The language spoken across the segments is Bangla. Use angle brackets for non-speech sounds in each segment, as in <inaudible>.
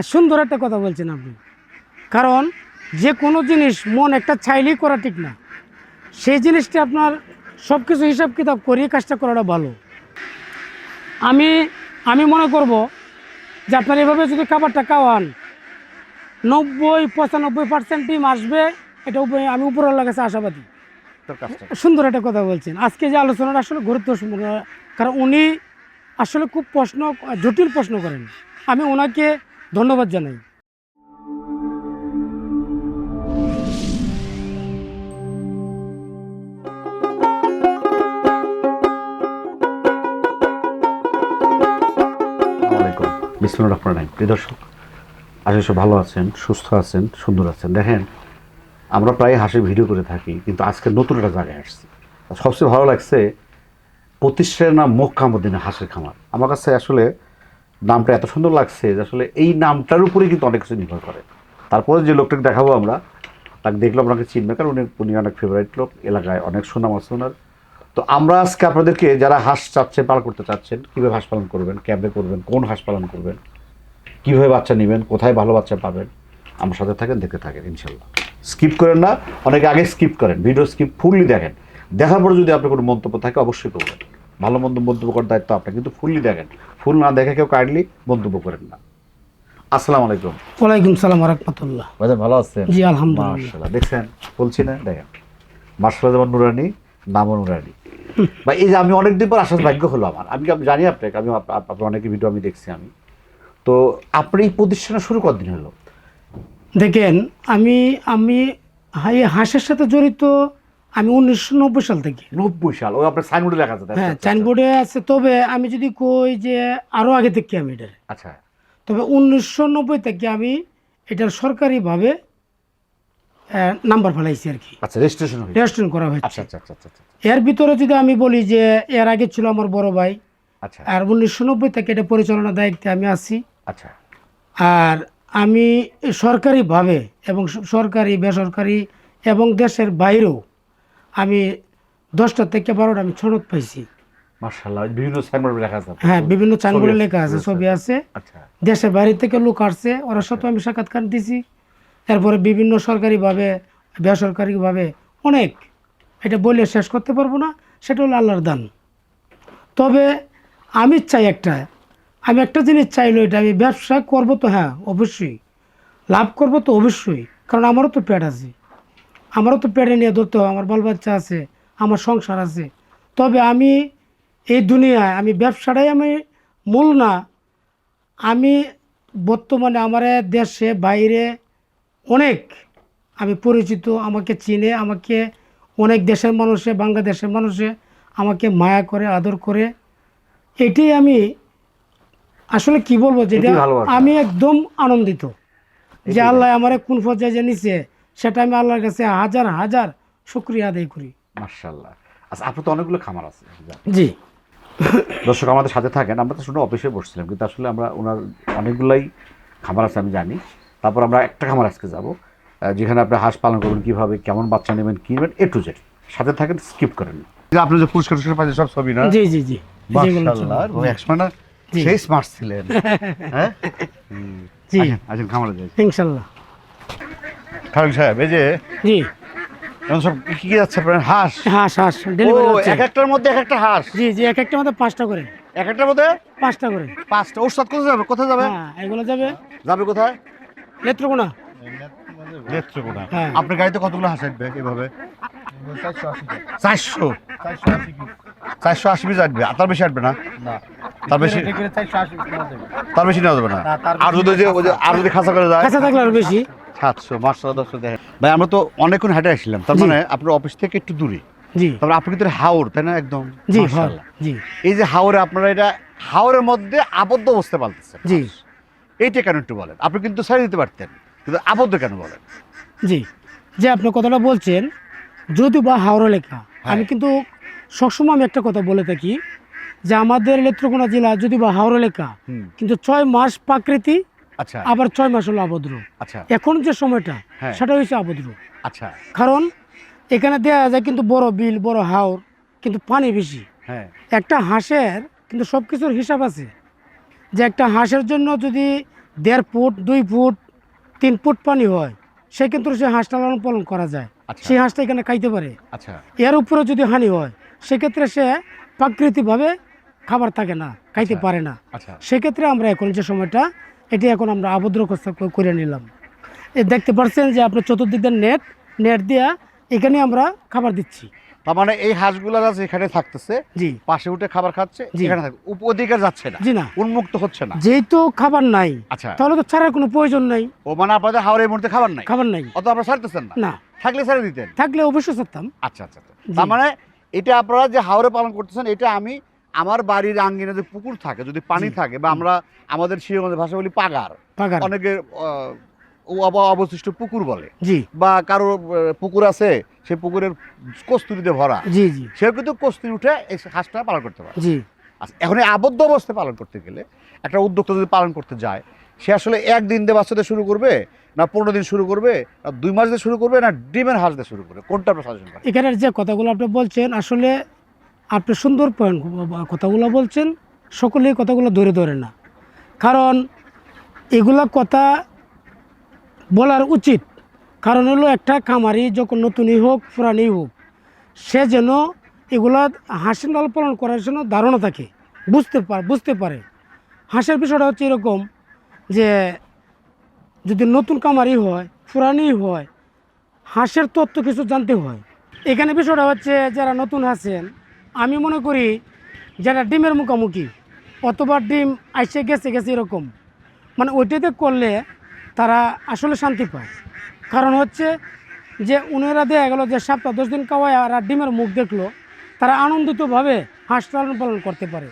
সুন্দর একটা কথা বলছেন আপনি। কারণ যে কোনো জিনিস মন একটা চাইলেই করা ঠিক না। সেই জিনিসটি আপনার সব কিছু হিসাব কিতাব করিয়ে কাজটা করাটা ভালো। আমি আমি মনে করব যে আপনার এভাবে যদি খাবারটা খাওয়ান নব্বই পঁচানব্বই পার্সেন্ট টিম আসবে এটা উপ- আমি উপরওয়ালার কাছে আশাবাদী। সুন্দর একটা কথা বলছেন। আজকে যে আলোচনাটা আসলে গুরুত্বপূর্ণ কারণ উনি আসলে খুব প্রশ্ন জটিল প্রশ্ন করেন। আমি ওনাকে ধন্যবাদ জানাই। বিসমুল রহমান রাহিম। ভালো আছেন, সুস্থ আছেন, সুন্দর আছেন। দেখেন, আমরা প্রায় হাসির ভিডিও করে থাকি, কিন্তু আজকে নতুন একটা জায়গায় আসছি। সবচেয়ে ভালো লাগছে প্রতিষ্ঠানের নাম মক্কামুদ্দিনে হাসির খামার। আমার কাছে আসলে নামটা এত সুন্দর লাগছে যে আসলে এই নামটার উপরেই কিন্তু অনেক কিছু নির্ভর করে। তারপরে যে লোকটাকে দেখাবো আমরা, তাকে দেখলে আপনাকে চিনবে, কারণ উনি উনি অনেক ফেভারিট লোক, এলাকায় অনেক সুনাম আছে ওনার। তো আমরা আজকে আপনাদেরকে যারা হাঁস চাচ্ছেন পালন করতে চাচ্ছেন, কীভাবে হাঁস পালন করবেন ক্যাবে করবেন, কোন হাঁস পালন করবেন, কীভাবে বাচ্চা নেবেন, কোথায় ভালো বাচ্চা পাবেন, আমার সাথে থাকেন, দেখতে থাকেন ইনশাল্লাহ স্কিপ করেন না, অনেকে আগে স্কিপ করেন ভিডিও স্কিপ ফুললি দেখেন। দেখার পরে যদি আপনার কোনো মন্তব্য থাকে, অবশ্যই করবেন। ভালো মন্দ মন্তব্য করার দায়িত্ব আপনার। কিন্তু ফুললি দেখেন ফুল না দেখে কেউ কাইন্ডলি মন্তব্য করেন না। আসসালামু আলাইকুম। ওয়ালাইকুম সালাম রহমতুল্লাহ। বাজার ভালো আছেন? জি আলহামদুলিল্লাহ। মার্শাল্লাহ দেখছেন বলছি না দেখেন। মার্শাল্লাহ যেমন নুরানি নামও নুরানি। বা এই যে আমি অনেক অনেকদিন পর আসার ভাগ্য হলো আমার। আমি আমি জানি আপনাকে আমি আপ- আপ- আপনার অনেক ভিডিও আমি দেখছি আমি। তো আপনি এই প্রতিষ্ঠানে শুরু কতদিন হলো? দেখেন আমি আমি এই হাঁসের সাথে জড়িত আমি উনিশশো নব্বই সাল থেকে। নব্বই সাল ও আপনার সাইনবোর্ডে লেখা আছে হ্যাঁ সাইনবোর্ডে আছে তবে আমি যদি কই যে আরও আগে থেকে আমি এটার। আচ্ছা। তবে উনিশশো নব্বই থেকে আমি এটার সরকারিভাবে নাম্বার ফেলাইছি আর কি। আচ্ছা রেজিস্ট্রেশন রেজিস্ট্রেশন করা হয়েছে। আচ্ছা আচ্ছা আচ্ছা আচ্ছা আচ্ছা। এর ভিতরে যদি আমি বলি যে এর আগে ছিল আমার বড় ভাই আচ্ছা। আর উনিশশো নব্বই থেকে এটা পরিচালনা দায়িত্বে আমি আছি। আচ্ছা। আর আমি সরকারিভাবে এবং সরকারি বেসরকারি এবং দেশের বাইরেও আমি দশটা থেকে বারোটা আমি সনদ পাইছি। মার্শাল্লাহ বিভিন্ন সাইনবোর্ডে লেখা আছে হ্যাঁ বিভিন্ন ছবি লেখা আছে ছবি আছে। আচ্ছা। দেশের বাইরে থেকে লোক আসছে ওরা সাথে আমি সাক্ষাৎকার দিছি। এরপরে বিভিন্ন সরকারিভাবে বেসরকারিভাবে অনেক এটা বলে শেষ করতে পারব না সেটা হলো আল্লাহর দান। তবে আমি চাই একটা আমি একটা জিনিস চাইলো এটা আমি ব্যবসা করব তো হ্যাঁ অবশ্যই। লাভ করব তো অবশ্যই কারণ আমারও তো পেট আছে। আমারও তো পেটে নিয়ে ধরতে হবে আমার বাল বাচ্চা আছে আমার সংসার আছে। তবে আমি এই দুনিয়ায় আমি ব্যবসাটাই আমি মূল না। আমি বর্তমানে আমার দেশে বাইরে অনেক আমি পরিচিত আমাকে চিনে আমাকে অনেক দেশের মানুষে বাংলাদেশের মানুষে আমাকে মায়া করে আদর করে। এটাই আমি আসলে কি বলব যেটা আমি একদম আনন্দিত। যে আল্লাহ আমার কোন পর্যায়ে যে নিছে সেটা আমি আল্লাহর কাছে হাজার হাজার শুক্রিয়া আদায় করি। মার্শাল্লাহ আচ্ছা আপনার তো অনেকগুলো খামার আছে জি। দর্শক আমাদের সাথে থাকেন আমরা তো শুনে অফিসে বসছিলাম কিন্তু আসলে আমরা ওনার অনেকগুলাই খামার আছে আমি জানি। তারপর আমরা একটা খামার আজকে যাব যেখানে আপনি হাঁস পালন করবেন কীভাবে কেমন বাচ্চা নেবেন কী নেবেন এ টু জেড। সাথে থাকেন স্কিপ করেন। আপনি যে পুরস্কার টুরস্কার পাচ্ছেন সব ছবি না? জি জি জি। ওই একসময় না সেই স্মার্ট ছিলেন। <laughs> হ্যাঁ। জি। আসেন, আসেন খামারে যাই। ইনশাল্লাহ খালেক সাহেব এই যে জি। সব কি কি যাচ্ছে আপনার? হাঁস। হাঁস হাঁস ডেলিভারি হচ্ছে। এক একটার মধ্যে এক একটা হাঁস? জি জি এক একটা মধ্যে পাঁচটা করে। এক একটার মধ্যে? পাঁচটা করে। পাঁচটা। ওর সাথে কোথায় যাবে? কোথায় যাবে? হ্যাঁ এগুলো যাবে। যাবে কোথায়? নেত্রকোনা। নেত্রকোনা। হ্যাঁ। আপনার গাড়িতে কতগুলো হাঁস আসবে এভাবে? চারশো। চারশো আশি পিস আসবে আর তার বেশি আসবে না? তার বেশি তার বেশি নেওয়া যাবে না? আর যদি আর যদি খাঁচা করে যায়? কাঁচা থাকলে আরও বেশি। সাতশো মাসশো দশশো দেখেন। ভাই আমরা তো অনেকক্ষণ হাঁটে আসছিলাম তার মানে আপনার অফিস থেকে একটু দূরে। জি। তারপরে আপনি কিন্তু হাওর তাই না একদম? জি জি। এই যে হাওরে আপনারা এটা হাওরের মধ্যে আবদ্ধ অবস্থা পালতেছেন জি। এইটা কেন একটু বলেন? আপনি কিন্তু ছেড়ে দিতে পারতেন কিন্তু আবদ্ধ কেন বলেন? জি। যে আপনি কথাটা বলছেন যদি বা হাওড়া লেখা আমি কিন্তু সবসময় আমি একটা কথা বলে থাকি যে আমাদের নেত্রকোনা জেলা যদি বা হাওড়া লেখা কিন্তু ছয় মাস প্রাকৃতি আচ্ছা। আবার ছয় মাস হলো আবদ্র। আচ্ছা। এখন যে সময়টা হ্যাঁ। সেটা হচ্ছে আবদ্র। আচ্ছা। কারণ এখানে দেওয়া যায় কিন্তু বড় বিল বড় হাওর কিন্তু পানি বেশি। হ্যাঁ। একটা হাঁসের কিন্তু সব কিছুর হিসাব আছে। যে একটা হাঁসের জন্য যদি দেড় ফুট দুই ফুট তিন ফুট পানি হয় সেক্ষেত্রে সে হাঁসটা লালন পালন করা যায়। আচ্ছা। সেই হাঁসটা এখানে খাইতে পারে। আচ্ছা। এর উপরে যদি হানি হয় সেক্ষেত্রে সে প্রাকৃতিকভাবে খাবার থাকে না খাইতে আচ্ছা। পারে না। আচ্ছা। সেক্ষেত্রে আমরা এখন যে সময়টা এটি এখন আমরা আবদ্র করে নিলাম। এ দেখতে পাচ্ছেন যে আপনার চতুর্দিক নেট নেট দিয়া এখানে আমরা খাবার দিচ্ছি। তার মানে এই হাঁসগুলারা যেখানে থাকতেছে জি। পাশে উঠে খাবার খাচ্ছে। এখানে থাকবে উপ- ওদিকে যাচ্ছে না। জি না। উন্মুক্ত হচ্ছে না। যেহেতু খাবার নাই আচ্ছা। তাহলে তো ছাড়ার কোনো প্রয়োজন নাই। ও মানে আপনাদের হাওড়ের মধ্যে খাবার নাই? খাবার নাই। অত আপনারা ছাড়তেছেন না? না। থাকলে ছেড়ে দিতেন? থাকলে অবশ্যই চাচ্তাম আচ্ছা আচ্ছা আচ্ছা। তার মানে এটা আপনারা যে হাওরে পালন করতেছেন এটা আমি আমার বাড়ির আঙ্গিনে যে পুকুর থাকে যদি পানি থাকে বা আমরা আমাদের শিরগঞ্জের ভাষা বলি পাগার। অনেকে ও অবশিষ্ট পুকুর বলে। জি। বা কারও পুকুর আছে সে পুকুরের কস্তুরিতে ভরা। জি জি। সে কিন্তু কস্তুরি উঠে এই হাঁসটা পালন করতে পারে। জি। আচ্ছা এখন এই আবদ্ধ অবস্থায় পালন করতে গেলে একটা উদ্যোক্তা যদি পালন করতে যায় সে আসলে একদিন দিয়ে বাচ্চাদের শুরু করবে না পনেরো দিন শুরু করবে না দুই মাস দিয়ে শুরু করবে না ডিমের হাঁস দিয়ে শুরু করবে? কোনটা আপনার সাজেশন এখানের যে কথাগুলো আপনি বলছেন আসলে আপনি সুন্দর পয়েন্ট কথাগুলো বলছেন, সকলেই কথাগুলো ধরে ধরে না। কারণ এগুলা কথা বলার উচিত। কারণ হলো একটা খামারি যখন নতুনই হোক, পুরানই হোক, সে যেন এগুলা হাঁসের লাল পালন করার জন্য ধারণা থাকে। বুঝতে পারে বুঝতে পারে। হাঁসের বিষয়টা হচ্ছে এরকম যে, যদি নতুন কামারি হয় পুরানি হয়, হাঁসের তত্ত্ব কিছু জানতে হয়। এখানে বিষয়টা হচ্ছে, যারা নতুন আছেন আমি মনে করি যারা ডিমের মুখোমুখি, অথবা ডিম আইসে গেছে গেছে এরকম মানে ওইটাতে করলে তারা আসলে শান্তি পায়। কারণ হচ্ছে যে উনারা দেয়া গেলো যে সপ্তাহ দশ দিন খাওয়ায় আর ডিমের মুখ দেখল, তারা আনন্দিতভাবে হাঁস লালন পালন করতে পারে।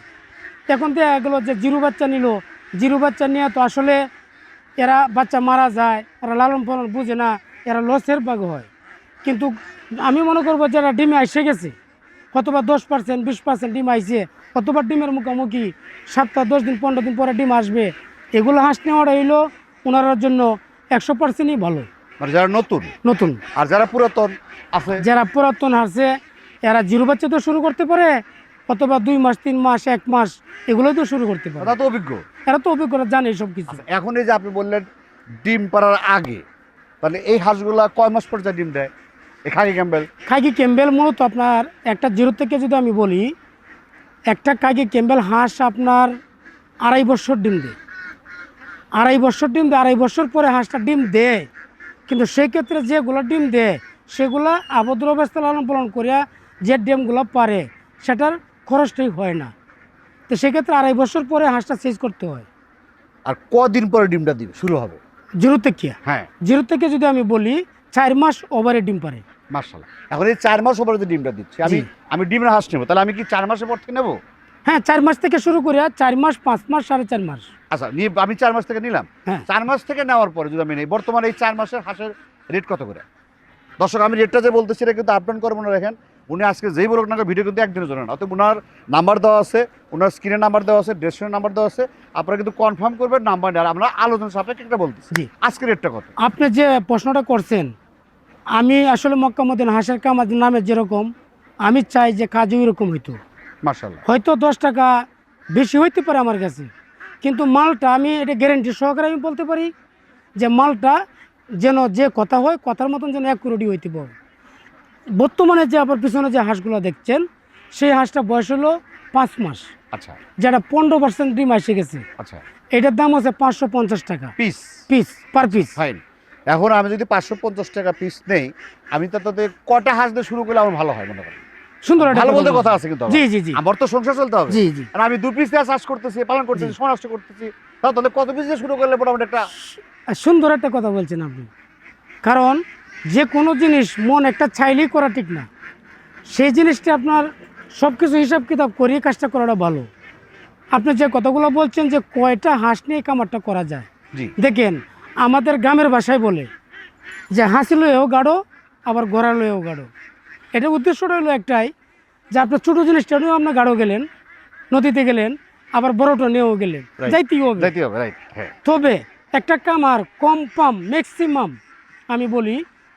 এখন দেখা গেলো যে জিরু বাচ্চা নিল, জিরু বাচ্চা নিয়ে তো আসলে এরা বাচ্চা মারা যায়, এরা লালন পালন বুঝে না, এরা লসের ভাগ হয়। কিন্তু আমি মনে করব যারা ডিমে এসে গেছে অথবা দশ পার্সেন্ট বিশ পার্সেন্ট ডিম আইছে অথবা ডিমের মুখোমুখি সপ্তাহ দশ দিন পনেরো দিন পরে ডিম আসবে। এগুলো হাঁস নেওয়াটা হইল ওনার জন্য একশো পার্সেন্টই ভালো। মানে যারা নতুন? নতুন। আর যারা পুরাতন আছে? যারা পুরাতন হাসে এরা জিরো বাচ্চা তো শুরু করতে পারে অথবা দুই মাস তিন মাস এক মাস এগুলোই তো শুরু করতে পারে। তারা তো অভিজ্ঞ। এরা তো অভিজ্ঞতা জানে সব কিছু। আচ্ছা এখন এই যে আপনি বললেন ডিম পাড়ার আগে তাহলে এই হাঁসগুলা কয় মাস পর্যন্ত ডিম দেয়? খাকি ক্যাম্বেল কাকি ক্যাম্বেল মূলত আপনার একটা জিরো থেকে যদি আমি বলি একটা কাকি ক্যাম্বেল হাঁস আপনার আড়াই বছর ডিম দেয়। আড়াই বছর ডিম দেয় আড়াই বছর পরে হাঁসটা ডিম দেয়। কিন্তু সেই ক্ষেত্রে যেগুলো ডিম দেয় সেগুলা আবদ্ধ অবস্থা লালন পালন করিয়া যে ডিমগুলো পারে সেটার খরচটাই হয় না। তো সেক্ষেত্রে আড়াই বছর পরে হাঁসটা চেঞ্জ করতে হয়। আর কদিন পরে ডিমটা দিবে? শুরু হবে? জিরো থেকে? হ্যাঁ। জিরো থেকে যদি আমি বলি চার মাস ওভারে ডিম পারে। মার্শাল এখন এই চার মাস ওপরে যে ডিমটা দিচ্ছে। আমি আমি ডিমের হাঁস নেব। তাহলে আমি কি চার মাসের পর থেকে নেব? হ্যাঁ চার মাস থেকে শুরু করে চার মাস পাঁচ মাস সাড়ে চার মাস। আচ্ছা নিয়ে আমি চার মাস থেকে নিলাম। হ্যাঁ। চার মাস থেকে নেওয়ার পরে যদি আমি নেই বর্তমানে এই চার মাসের হাঁসের রেট কত করে? দর্শক আমি রেটটা যে বলতেছি এটা কিন্তু আপডাউন করব না দেখেন। উনি আজকে যেই বলুক না ভিডিও কিন্তু একদিনের জন্য না। অতএব ওনার নাম্বার দেওয়া আছে ওনার স্ক্রিনের নাম্বার দেওয়া আছে ডেস্টিনের নাম্বার দেওয়া আছে। আপনারা কিন্তু কনফার্ম করবেন নাম্বার আর আমরা আলোচনা সাপেক্ষে একটা বলতেছি। আজকে রেটটা কত? আপনি যে প্রশ্নটা করছেন আমি আসলে মক্কামুদ্দিন হাঁসের কামাজ নামে যেরকম আমি চাই যে কাজও এরকম হইতো। হয়তো দশ টাকা বেশি হইতে পারে আমার কাছে কিন্তু মালটা আমি এটা গ্যারেন্টি সহকারে আমি বলতে পারি যে মালটা যেন যে কথা হয় কথার মতন যেন অ্যাকুরেটি হইতে পারে। বর্তমানে যে আবার পিছনে যে হাঁসগুলো দেখছেন সেই হাঁসটা বয়স হলো পাঁচ মাস। আচ্ছা। যেটা পনেরো পার্সেন্ট ডিম এসে গেছে। আচ্ছা। এটার দাম হচ্ছে পাঁচশো পঞ্চাশ টাকা। Piece piece per piece fine এখন আমি যদি পাঁচশো পঞ্চাশ টাকা পিস নেই আমি তো তাতে কটা হাঁস দিয়ে শুরু করলে আমার ভালো হয় মনে করি সুন্দর একটা ভালো বলতে কথা আছে কিন্তু জি জি জি। আমার তো সংসার চলতে হবে। জি জি। আর আমি দু পিস দিয়ে চাষ করতেছি পালন করতেছি জি। সময় নষ্ট করতেছি তাহলে কত পিস দিয়ে শুরু করলে মোটামুটি একটা সুন্দর একটা কথা বলছেন আপনি। কারণ যে কোনো জিনিস মন একটা চাইলেই করা ঠিক না। সেই জিনিসটা আপনার সব কিছু হিসাব কিতাব করিয়ে কাজটা করাটা ভালো। আপনি যে কথাগুলো বলছেন যে কয়টা হাঁস নিয়ে কামারটা করা যায়। দেখেন আমাদের গ্রামের ভাষায় বলে যে হাসি লয়েও গাঢ় আবার গড়া লয়েও গাঢ়। এটার উদ্দেশ্যটা হলো একটাই যে আপনার ছোটো জিনিসটা নিয়েও আপনার গাঢ় গেলেন নদীতে গেলেন আবার বড়টা নিয়েও গেলেন। যাইতেই হবে। যাইতে হবে হ্যাঁ। তবে একটা কামার কম পাম ম্যাক্সিমাম আমি বলি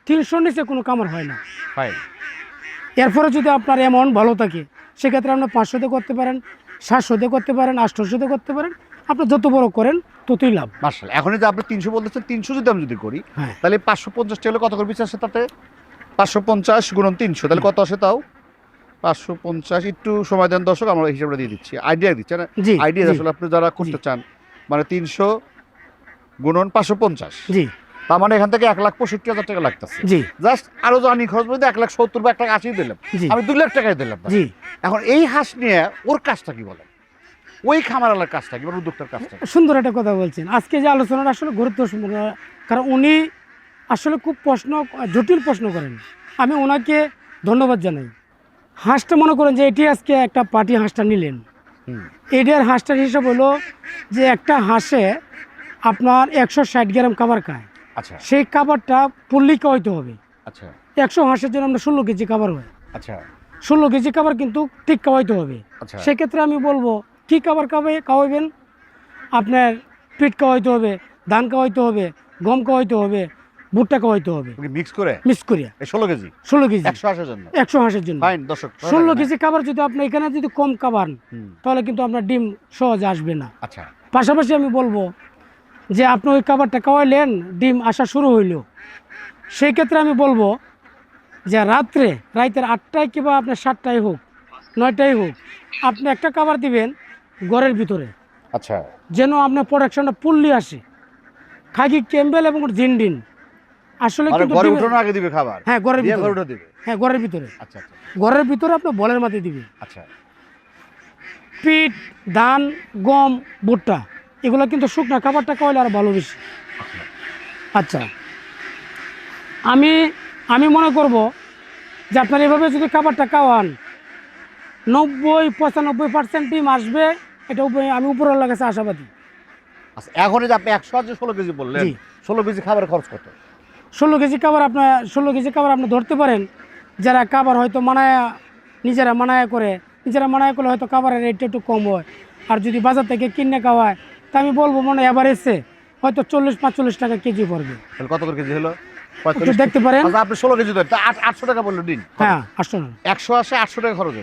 তিনশোর নিচে কোনো কামার হয় না। এরপরে যদি আপনার অ্যামাউন্ট ভালো থাকে সেক্ষেত্রে আপনার পাঁচশোতে করতে পারেন সাতশোতে করতে পারেন আটশোশোতে করতে পারেন আপনি যত বড় করেন ততই লাভ। মার্শাল এখন যে আপনি তিনশো বলতেছেন তিনশো যদি আমি যদি করি তাহলে পাঁচশো পঞ্চাশ টাকা হলে কত করে পিস আসে তাতে? পাঁচশো পঞ্চাশ গুণন তিনশো তাহলে কত আসে তাও? পাঁচশো পঞ্চাশ একটু সময় দেন দর্শক আমরা হিসাবটা দিয়ে দিচ্ছি। আইডিয়া দিচ্ছি না? আইডিয়া আসলে আপনি যারা করতে চান মানে তিনশো গুণন পাঁচশো পঞ্চাশ। জি। তার মানে এখান থেকে এক লাখ পঁয়ষট্টি হাজার টাকা লাগতেছে। জি। জাস্ট আরও জানি খরচ বলতে এক লাখ সত্তর বা এক লাখ আশি দিলাম। আমি দুই লাখ টাকায় দিলাম। এখন এই হাঁস নিয়ে ওর কাজটা কি বলেন? ওই খামারালার কাজটা কি উদ্যোক্তার কাজটা? সুন্দর একটা কথা বলছেন। আজকে যে আলোচনাটা আসলে গুরুত্বপূর্ণ কারণ উনি আসলে খুব প্রশ্ন জটিল প্রশ্ন করেন। আমি ওনাকে ধন্যবাদ জানাই। হাঁসটা মনে করেন যে এটি আজকে একটা পার্টি হাঁসটা নিলেন। এটার হাঁসটার হিসাব হলো যে একটা হাঁসে আপনার একশো ষাট গ্রাম খাবার খায়। আচ্ছা। সেই খাবারটা ফুললি খাওয়াইতে হবে। আচ্ছা। একশো হাঁসের জন্য আমরা ষোলো কেজি খাবার হয়। আচ্ছা। ষোলো কেজি খাবার কিন্তু ঠিক খাওয়াইতে হবে। আচ্ছা। সেক্ষেত্রে আমি বলব কী খাবার খাওয়াই খাওয়াবেন? আপনার পিট খাওয়াইতে হবে ধান খাওয়াইতে হবে গম খাওয়াইতে হবে ভুট্টা খাওয়াইতে হবে। মিক্স করে? মিক্স করিয়া। এই ষোলো কেজি? ষোলো কেজি। একশো আসার জন্য? একশো হাঁসের জন্য। ফাইন দর্শক ষোলো কেজি খাবার যদি আপনি এখানে যদি কম খাবার তাহলে কিন্তু আপনার ডিম সহজে আসবে না। আচ্ছা। পাশাপাশি আমি বলব যে আপনি ওই খাবারটা খাওয়াইলেন ডিম আসা শুরু হইল। সেই ক্ষেত্রে আমি বলব যে রাত্রে রাতের আটটায় কিংবা আপনার সাতটায় হোক নয়টায় হোক আপনি একটা খাবার দিবেন ঘরের ভিতরে। আচ্ছা। যেন আপনার প্রোডাকশনটা ফুললি আসে। খাকি ক্যাম্বেল এবং জিনডিন। আসলে মানে কিন্তু ঘরে উঠানোর আগে দিবে খাবার? হ্যাঁ ঘরের ভিতরে। ঘরে উঠে দিবে? হ্যাঁ ঘরের ভিতরে। আচ্ছা আচ্ছা। ঘরের ভিতরে আপনার বলের মাথায় দিবে। আচ্ছা। পিঠ ধান গম ভুট্টা এগুলো কিন্তু শুকনা খাবারটা খাওয়ালে আর ভালো বেশি। আচ্ছা। আমি আমি মনে করব যে আপনার এভাবে যদি খাবারটা খাওয়ান নব্বই পঁচানব্বই পার্সেন্ট ডিম আসবে এটা উপরে- আমি উপরওয়ালার কাছে আশাবাদী। আচ্ছা এখন যে আপনি একশো আছে ষোলো কেজি বললেন ষোলো কেজি খাবার খরচ কত? ষোলো কেজি খাবার আপনার ষোলো কেজি খাবার আপনি ধরতে পারেন যারা খাবার হয়তো মানায়া নিজেরা মানায়া করে নিজেরা মানায়া করলে হয়তো খাবারের রেটটা একটু কম হয়। আর যদি বাজার থেকে কিনে খাওয়ায় তা আমি বলব মনে হয় এবার এসে হয়তো চল্লিশ পাঁচচল্লিশ টাকা কেজি পড়বে। তাহলে কত করে কেজি হলো? দেখতে পারেন। আচ্ছা আপনি ষোলো কেজি আটশো টাকা বলল দিন হ্যাঁ আটশো না একশো আসে আটশো টাকা খরচ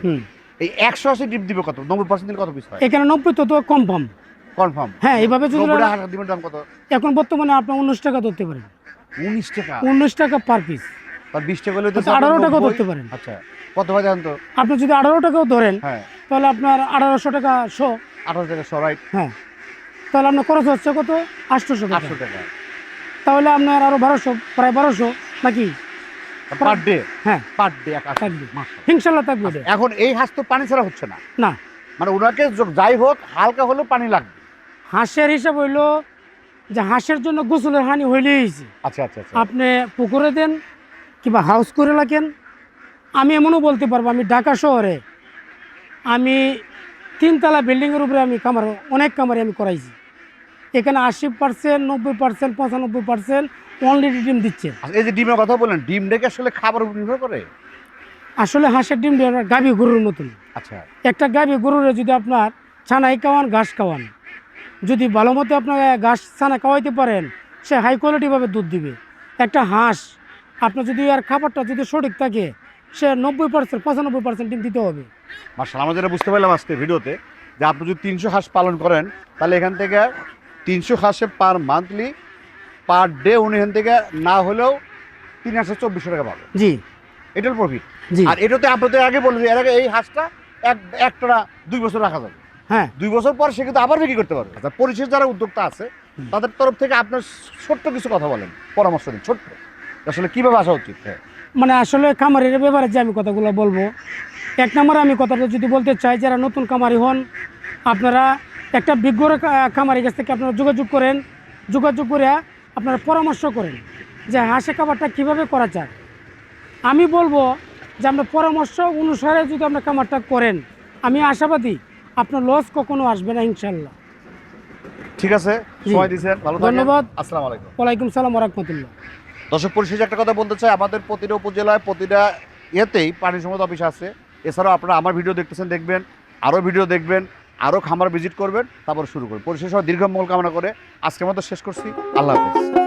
এই একশো আশি ডিপ দিবে কত? নব্বই পার্সেন্ট কত পিস হয়? এখানে নব্বই তো তো কনফার্ম কনফার্ম হ্যাঁ এইভাবে যদি ডিমের দাম কত? এখন বর্তমানে আপনি উনিশ টাকা ধরতে পারেন। উনিশ টাকা? উনিশ টাকা পার পিস আর বিশ টাকা হলে তো আচ্ছা, 18 টাকাও ধরতে পারেন। আচ্ছা কত হয় জানেন তো? আপনি যদি আঠারো টাকাও ধরেন হ্যাঁ। তাহলে আপনার আঠারোশো টাকা শো। আঠারো টাকা সরাই হ্যাঁ। তাহলে আপনার খরচ হচ্ছে কত? আটশোশো আটশো টাকা। তাহলে আপনার আরও বারোশো প্রায় বারোশো নাকি? পার ডে হ্যাঁ। পার ডে এক। থাকবে মাশাআল্লাহ। হিংসাল্লাহ থাকবে এখন এই হাঁস তো পানি ছাড়া হচ্ছে না? না। মানে ওনাকে যাই হোক হালকা হলেও পানি লাগবে। হাঁসের হিসাব হইল যে হাঁসের জন্য গোসলের হানি হইলেই আচ্ছা আচ্ছা আচ্ছা। আপনি পুকুরে দেন কিংবা হাউস করে রাখেন। আমি এমনও বলতে পারব আমি ঢাকা শহরে আমি তিনতলা বিল্ডিংয়ের উপরে আমি কামার অনেক কামারে আমি করাইছি। এখানে আশি পার্সেন্ট নব্বই পার্সেন্ট পঁচানব্বই পার্সেন্ট অনলাইন ডিম দিচ্ছে। আচ্ছা, এই যে ডিমের কথা বললেন ডিম ডেকে আসলে খাবার উপর নির্ভর করে? আসলে হাঁসের ডিম গাভী গরুর মতন। আচ্ছা। একটা গাভী গরুরে যদি আপনার ছানাই খাওয়ান ঘাস খাওয়ান যদি ভালো মতো আপনার ঘাস ছানা খাওয়াইতে পারেন সে হাই কোয়ালিটিভাবে দুধ দিবে। একটা হাঁস আপনার যদি আর খাবারটা যদি সঠিক থাকে সে নব্বই পার্সেন্ট পঁচানব্বই পার্সেন্ট ডিম দিতে হবে। মার্শাল আমরা যেটা বুঝতে পারলাম আজকে ভিডিওতে যে আপনি যদি তিনশো হাঁস পালন করেন তাহলে এখান থেকে তিনশো খাসে পার মান্থলি পার ডে উনি এখান থেকে না হলেও তিন হাজার চব্বিশশো টাকা পাবে। জি। এটার প্রফিট জি। আর এটাতে আপনাদের আগে বলেছি এর আগে এই হাঁসটা এক একটা দুই বছর রাখা যাবে। হ্যাঁ। দুই বছর পর সে কিন্তু আবার বিক্রি করতে পারবে। আচ্ছা পরিশেষ যারা উদ্যোক্তা আছে তাদের তরফ থেকে আপনার ছোট্ট কিছু কথা বলেন পরামর্শ দিন ছোট্ট। আসলে কীভাবে আসা উচিত? হ্যাঁ। মানে আসলে খামারের ব্যাপারে যে আমি কথাগুলো বলব এক নম্বরে আমি কথাটা যদি বলতে চাই যারা নতুন খামারি হন আপনারা একটা বিজ্ঞ খামারের কাছ থেকে আপনারা যোগাযোগ করেন যোগাযোগ করে আপনারা পরামর্শ করেন যে হাঁসে খাবারটা কীভাবে করা যায়। আমি বলব যে আপনার পরামর্শ অনুসারে যদি আপনার খামারটা করেন আমি আশাবাদী আপনার লস কখনো আসবে না ইনশাল্লাহ। ঠিক আছে সময় দিয়েছেন ভালো ধন্যবাদ। আসসালামু আলাইকুম। ওয়ালাইকুম সালাম রহমতুল্লাহ। দর্শক পরিশেষে একটা কথা বলতে চাই। আমাদের প্রতিটা উপজেলায় প্রতিটা ইয়েতেই পানি সম্পদ অফিস আছে। এছাড়াও আপনারা আমার ভিডিও দেখতেছেন দেখবেন আরও ভিডিও দেখবেন। আরও খামার ভিজিট করবেন, তারপর শুরু করবেন। পরিশেষ দীর্ঘ মঙ্গল কামনা করে আজকের মতো শেষ করছি। আল্লাহ হাফিজ।